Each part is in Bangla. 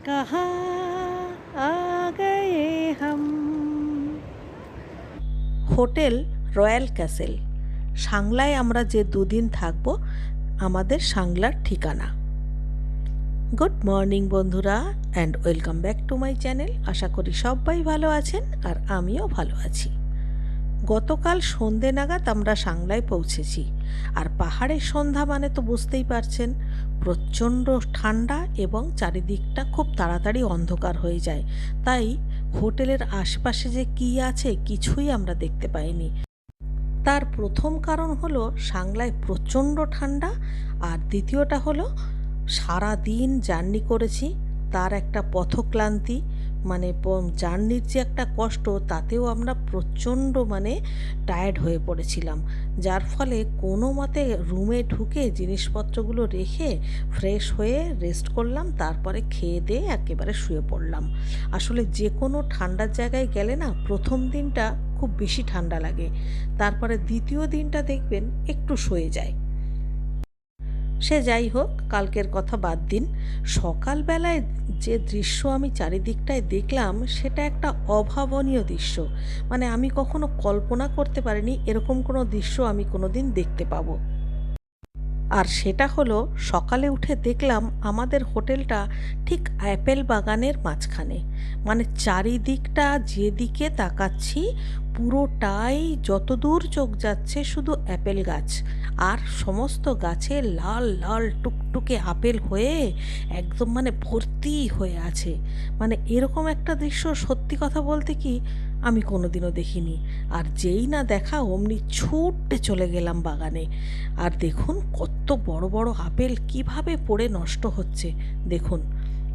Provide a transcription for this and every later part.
ये कहाँ आ गए हम হোটেল রয়্যাল ক্যাসেল সাংলায় আমরা যে দুদিন থাকব আমাদের সাংলার ঠিকানা গুড মর্নিং বন্ধুরা and welcome back to my channel আশা করি সবাই ভালো আছেন আর আমিও ভালো আছি গতকাল সন্ধে নাগাদ আমরা সাংলায় পৌঁছেছি। আর পাহাড়ের সন্ধ্যা মানে তো বুঝতেই পারছেন, প্রচণ্ড ঠান্ডা এবং চারিদিকটা খুব তাড়াতাড়ি অন্ধকার হয়ে যায়। তাই হোটেলের আশেপাশে যে কী আছে কিছুই আমরা দেখতে পাইনি। তার প্রথম কারণ হলো সাংলায় প্রচণ্ড ঠান্ডা, আর দ্বিতীয়টা হলো সারা দিন জার্নি করেছি, তার একটা পথক্লান্তি মানে জার্নির যে একটা কষ্ট, তাতেও আমরা প্রচণ্ড মানে টায়ার্ড হয়ে পড়েছিলাম। যার ফলে কোনো মতে রুমে ঢুকে জিনিসপত্রগুলো রেখে ফ্রেশ হয়ে রেস্ট করলাম, তারপরে খেয়ে দিয়ে একেবারে শুয়ে পড়লাম। আসলে যে কোনো ঠান্ডার জায়গায় গেলে না প্রথম দিনটা খুব বেশি ঠান্ডা লাগে। তারপরে দ্বিতীয় দিনটা দেখবেন একটু সয়ে যায়। সে যাই হোক, কালকের কথা বাদ দিন। সকালবেলায় যে দৃশ্য আমি চারিদিকটায় দেখলাম, সেটা একটা অভাবনীয় দৃশ্য। মানে আমি কখনো কল্পনা করতে পারিনি, এরকম কোনো দৃশ্য আমি কোনো দিন দেখতে পাবো। আর সেটা হলো সকালে উঠে দেখলাম আমাদের হোটেলটা ঠিক অ্যাপেল বাগানের মাঝখানে। মানে চারিদিকটা যেদিকে তাকাচ্ছি পুরোটাই যতদূর চোখ যাচ্ছে শুধু অ্যাপেল গাছ। আর সমস্ত গাছে লাল লাল, টুকটুকে আপেল হয়ে একদম মানে ভর্তি হয়ে আছে। মানে এরকম একটা দৃশ্য সত্যি কথা বলতে কি আমি কোনোদিনও দেখিনি। আর যেই না দেখা অমনি ছুটে চলে গেলাম বাগানে। আর দেখুন কত বড় বড় আপেল কীভাবে পড়ে নষ্ট হচ্ছে। দেখুন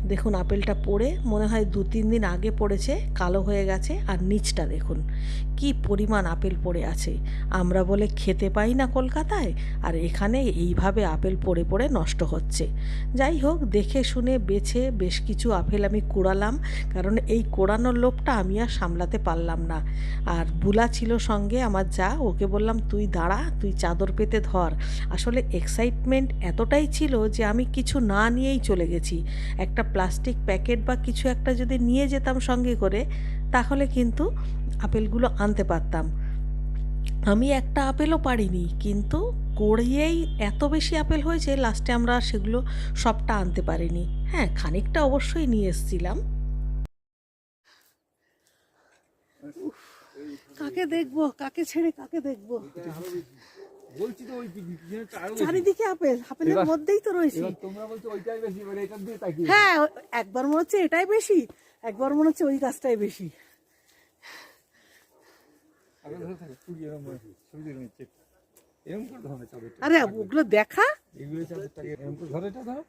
দেখুন আপেলটা পড়ে, মনে হয় দু তিন দিন আগে পড়েছে, কালো হয়ে গেছে, আর নিচটা দেখুন, কি পরিমাণ আপেল পড়ে আছে। আমরা বলে খেতে পাই না কলকাতায়, আর এখানে এইভাবে আপেল পড়ে পড়ে নষ্ট হচ্ছে। যাই হোক, দেখে শুনে বেছে বেশ কিছু আপেল আমি কুড়ালাম, কারণ এই কোড়ানোর লোভটা আমি আর সামলাতে পারলাম না। আর বুলা ছিল সঙ্গে আমার যা, ওকে বললাম, তুই দাঁড়া, তুই চাদর পেতে ধর। আসলে এক্সাইটমেন্ট এতটাই ছিল যে আমি কিছু না নিয়েই চলে গেছি। একটা প্লাস্টিক প্যাকেট বা কিছু একটা যদি নিয়ে যেতাম সঙ্গে করে, তাহলে কিন্তু আপেলগুলো আনতে পারতাম। আমি একটা আপেলও পারিনি, কিন্তু কড়িয়েই এত বেশি আপেল হয়েছে লাস্টে আমরা সেগুলো সবটা আনতে পারিনি। হ্যাঁ খানিকটা অবশ্যই নিয়ে এসেছিলাম। কাকে দেখব? কাকে ছেড়ে কাকে দেখব? বলছি তো ওই। চারিদিকে আপেল আপেলের মধ্যেই তো রয়েছে। তোমরা বলছো ওইটাই বেশি এবার এটার দিয়ে তাকিয়ে হ্যাঁ একবার মনে হচ্ছে এটাই বেশি একবার মনে হচ্ছে ওই গাছটাই বেশি। দেখে আরে ওগুলো এগুলো ধরে এটা ধরো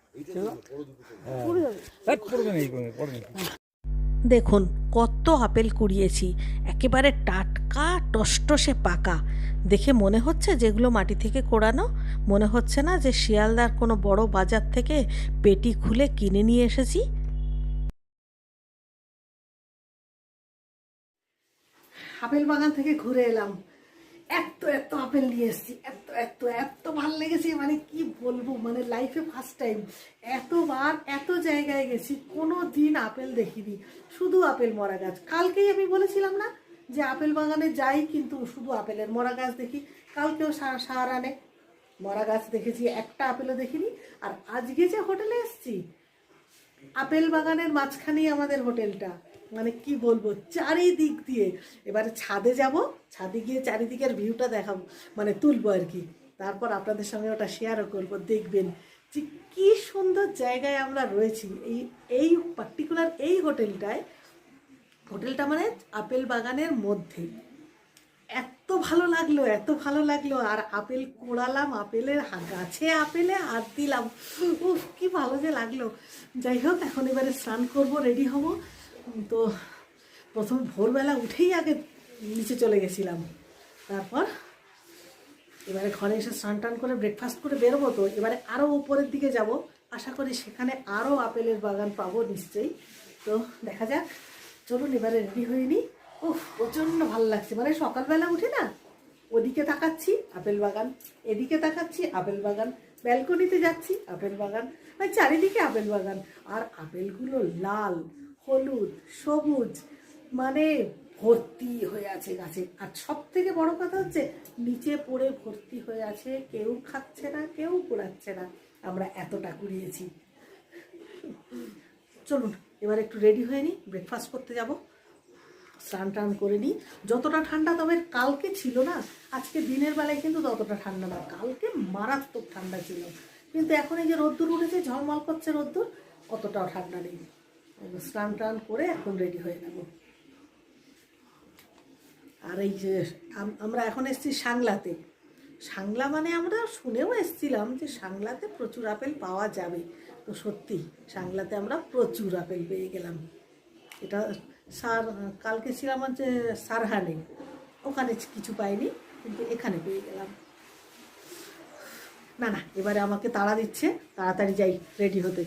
পড়বে না পড়বে না দেখুন, কত আপেল কুড়িয়েছি। একেবারে টাটকা, টসটসে পাকা। দেখে মনে হচ্ছে যেগুলো মাটি থেকে কোড়ানো? মনে হচ্ছে না যে শিয়ালদার কোনো বড় বাজার থেকে পেটি খুলে কিনে নিয়ে এসেছি? আপেল বাগান থেকে ঘুরে এলাম। এত এত আপেল নিয়ে এসেছি, এত এত এত ভালো লেগেছে মানে কি বলব মানে লাইফে ফার্স্ট টাইম এতবার, এত জায়গায় গেছি, কোনো দিন আপেল দেখিনি, শুধু আপেল মরা গাছ। কালকেই আমি বলেছিলাম না যে আপেল বাগানে যাই, কিন্তু শুধু আপেলের মরা গাছ দেখি। কালকেও সা- সাহারানে মরা গাছ দেখেছি, একটা আপেলও দেখিনি। আর আজকে যে হোটেলে এসেছি, আপেল বাগানের মাঝখানেই আমাদের হোটেলটা। মানে কি বলব, চারিদিক দিয়ে। এবারে ছাদে যাব, ছাদে গিয়ে চারিদিকের ভিউটা দেখাবো মানে তুলবো আর কি। তারপর আপনাদের সঙ্গে ওটা শেয়ারও করব, দেখবেন যে কি সুন্দর জায়গায় আমরা রয়েছি। এই এই পার্টিকুলার এই হোটেলটায়, হোটেলটা মানে আপেল বাগানের মধ্যে। এত ভালো লাগল, এত ভালো লাগল, আর আপেল কোড়ালাম, আপেলের গাছে আপেলে হাত দিলাম। উফ, কি ভালো যে লাগল। যাই হোক, এখন এবারে স্নান করব রেডি হব। তো প্রথম ভোরবেলা উঠেই আগে নিচে চলে গেছিলাম। তারপর এবারে ঘরে এসে স্নান টান করে ব্রেকফাস্ট করে বেরোবো তো, এবারে আরও উপরের দিকে যাব। আশা করি সেখানে আরও আপেলের বাগান পাবো নিশ্চয়ই। তো দেখা যাক, চলুন এবারে রেডি হয়ে নিই। উফ, প্রচণ্ড ভালো লাগছে। মানে সকালবেলা উঠে না, ওদিকে তাকাচ্ছি, আপেল বাগান, এদিকে তাকাচ্ছি, আপেল বাগান ব্যালকনিতে যাচ্ছি, আপেল বাগান মানে চারিদিকে আপেল বাগান। আর আপেলগুলো লাল হলুদ, সবুজ মানে ভর্তি হয়ে আছে গাছে। আর সব থেকে বড় কথা হচ্ছে, নিচে পড়ে ভর্তি হয়ে আছে, কেউ খাচ্ছে না, কেউ পোড়াচ্ছে না। আমরা এতটা কুড়িয়েছি। চলুন, এবার একটু রেডি হয়ে নিই ব্রেকফাস্ট করতে যাব। স্নান টান করে নিই। যতটা ঠান্ডা তবে কালকে ছিল না, আজকে দিনের বেলায় কিন্তু ততটা ঠান্ডা না। কালকে মারাত্মক ঠান্ডা ছিল। কিন্তু এখন এই যে রোদ্দুর উঠেছে, ঝলমল করছে রোদ্দুর, অতটাও ঠান্ডা নেই। স্নান টান করে এখন রেডি হয়ে নেব। আর এই যে আমরা এখন এসেছি সাংলাতে। সাংলা মানে আমরা শুনেও এসেছিলাম যে সাংলাতে প্রচুর আপেল পাওয়া যাবে। তো সত্যি, সাংলাতে আমরা প্রচুর আপেল পেয়ে গেলাম। এটা সার, কালকে ছিলাম হচ্ছে সারহানে। ওখানে কিছু পাইনি, কিন্তু এখানে পেয়ে গেলাম। না না, এবারে আমাকে তাড়া দিচ্ছে, তাড়াতাড়ি যাই রেডি হতে।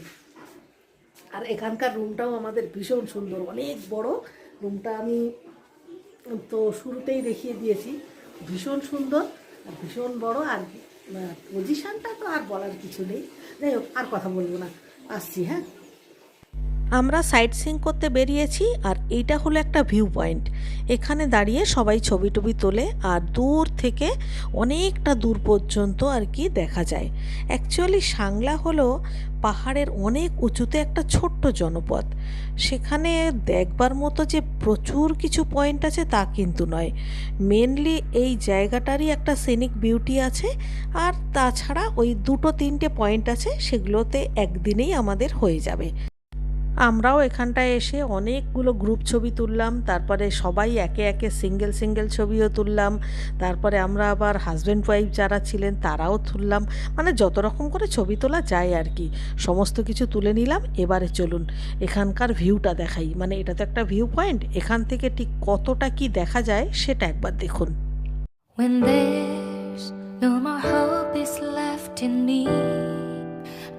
আর এখানকার রুমটাও আমাদের ভীষণ সুন্দর, অনেক বড়। রুমটা আমি তো শুরুতেই দেখিয়ে দিয়েছি। ভীষণ সুন্দর, আর ভীষণ বড়, আর পজিশানটা তো আর বলার কিছু নেই। যাই হোক, আর কথা বলব না। আসছি হ্যাঁ? আমরা সাইট সিং করতে বেরিয়েছি আর এইটা হলো একটা ভিউ পয়েন্ট এখানে দাঁড়িয়ে সবাই ছবি টবি তোলে আর দূর থেকে অনেকটা দূর পর্যন্ত আর কি দেখা যায়। অ্যাকচুয়ালি সাংলা হলো পাহাড়ের অনেক উঁচুতে একটা ছোট্ট জনপদ। সেখানে দেখবার মতো যে প্রচুর কিছু পয়েন্ট আছে তা কিন্তু নয়। মেনলি এই জায়গাটারই একটা সিনিক বিউটি আছে আর তাছাড়া ওই দুটো তিনটে পয়েন্ট আছে সেগুলোতে একদিনেই আমাদের হয়ে যাবে। আমরাও এখানটায় এসে অনেকগুলো গ্রুপ ছবি তুললাম তারপরে সবাই একে একে সিঙ্গেল সিঙ্গেল ছবিও তুললাম তারপরে আমরা আবার হাজব্যান্ড ওয়াইফ যারা ছিলেন তারাও তুললাম মানে যত রকম করে ছবি তোলা যায় আর কি। সমস্ত কিছু তুলে নিলাম এবারে চলুন এখানকার ভিউটা দেখাই। মানে এটা তো একটা ভিউ পয়েন্ট এখান থেকে ঠিক কতটা কি দেখা যায় সেটা একবার দেখুন।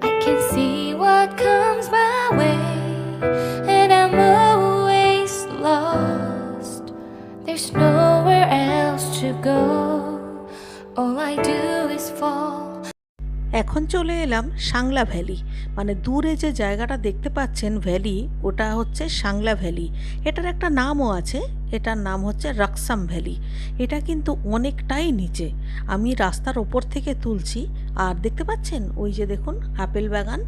I can see what comes my way, এখন চলে এলাম সাংলা ভ্যালি। মানে দূরে যে জায়গাটা দেখতে পাচ্ছেন ভ্যালি, ওটা হচ্ছে সাংলা ভ্যালি। এটার একটা নামও আছে, এটার নাম হচ্ছে রাকসাম ভ্যালি। এটা কিন্তু অনেকটাই নিচে। আমি রাস্তার ওপর থেকে তুলছি আর দেখতে পাচ্ছেন? ওই যে দেখুন, আপেল বাগান।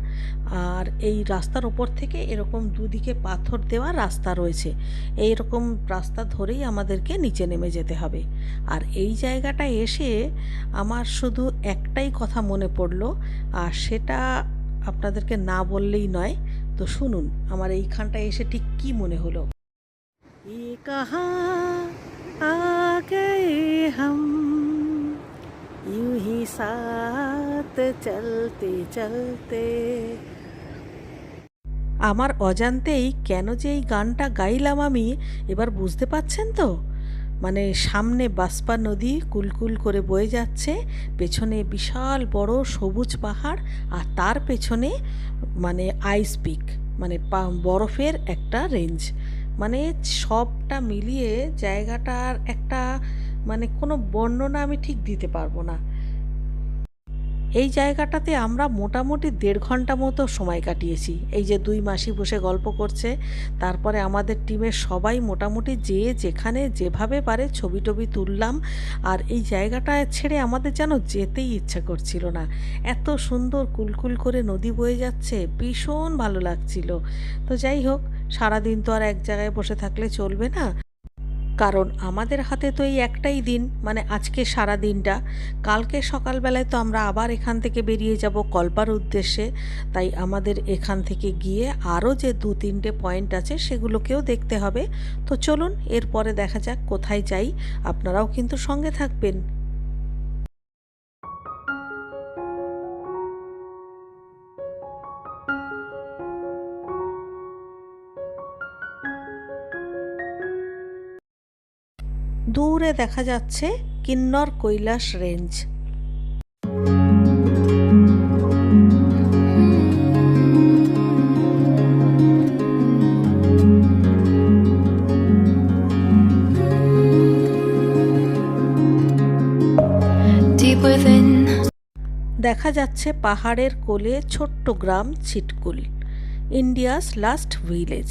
আর এই রাস্তার ওপর থেকে এরকম দুদিকে পাথর দেওয়া রাস্তা রয়েছে। এই রকম রাস্তা ধরেই আমাদেরকে নিচে নেমে যেতে হবে। আর এই জায়গাটা এসে আমার শুধু একটাই কথা মনে পড়ল, আর সেটা আপনাদেরকে না বললেই নয়। তো শুনুন, আমার এইখানটা এসে ঠিক কি মনে হলো? এ কাহা আ গয়ে হাম यूं ही साथ चलते चलते আমার অজান্তেই কেন যে এই গানটা গাইলাম আমি এবার বুঝতে পাচ্ছেন তো মানে সামনে বাসপা নদী কুলকুল করে বয়ে যাচ্ছে পেছনে বিশাল বড় সবুজ পাহাড় আর তার পেছনে মানে আইস পিক মানে পা- বরফের একটা রেঞ্জ মানে সবটা মিলিয়ে জায়গাটার একটা মানে কোনো বর্ণনা আমি ঠিক দিতে পারব না। এই জায়গাটাতে আমরা মোটামুটি দেড় ঘণ্টা মতো সময় কাটিয়েছি। এই যে দুই মাসি বসে গল্প করছে, তারপরে আমাদের টিমের সবাই মোটামুটি যে যেখানে যেভাবে পারে ছবি টবি তুললাম, আর এই জায়গাটা ছেড়ে আমাদের যেন যেতেই ইচ্ছা করছিল না। এত সুন্দর কুলকুল করে নদী বয়ে যাচ্ছে, ভীষণ ভালো লাগছিল। তো যাই হোক, সারাদিন তো আর এক জায়গায় বসে থাকলে চলবে না। কারণ আমাদের হাতে তো এই একটাই দিন মানে আজকে সারা দিনটা। কালকে সকালবেলায় তো আমরা আবার এখান থেকে বেরিয়ে যাব কল্পার উদ্দেশ্যে। তাই আমাদের এখান থেকে গিয়ে আরও যে দু তিনটে পয়েন্ট আছে সেগুলোকেও দেখতে হবে। তো চলুন, এরপরে দেখা যাক কোথায় যাই। আপনারাও কিন্তু সঙ্গে থাকবেন। দূরে দেখা যাচ্ছে কিন্নর কৈলাস রেঞ্জ। দেখা যাচ্ছে পাহাড়ের কোলে ছোট্ট গ্রাম Chitkul India's last village